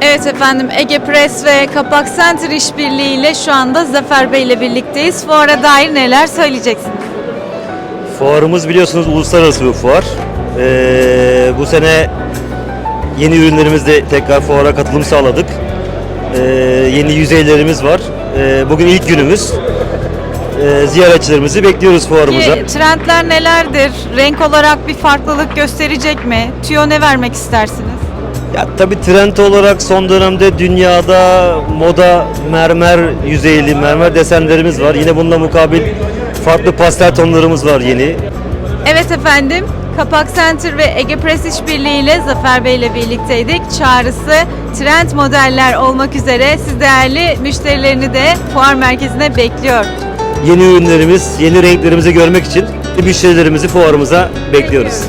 Evet efendim Ege Press ve Kapak Center işbirliği ile şu anda Zafer Bey ile birlikteyiz. Fuara dair neler söyleyeceksiniz? Fuarımız biliyorsunuz uluslararası bir fuar. Ee, bu sene yeni ürünlerimizle tekrar fuara katılım sağladık. Ee, yeni yüzeylerimiz var. Ee, bugün ilk günümüz. Ee, ziyaretçilerimizi bekliyoruz fuarımıza. Ki Trendler nelerdir? Renk olarak bir farklılık gösterecek mi? Tüyo ne vermek istersiniz? Ya tabii trend olarak son dönemde dünyada moda mermer yüzeyli mermer desenlerimiz var. Yine bununla mukabil farklı pastel tonlarımız var yeni. Evet efendim, Kapak Center ve Ege Press işbirliği ile Zafer Bey ile birlikteydik. Çağrısı trend modeller olmak üzere siz değerli müşterilerini de fuar merkezine bekliyor. Yeni ürünlerimiz, yeni renklerimizi görmek için müşterilerimizi fuarımıza bekliyoruz.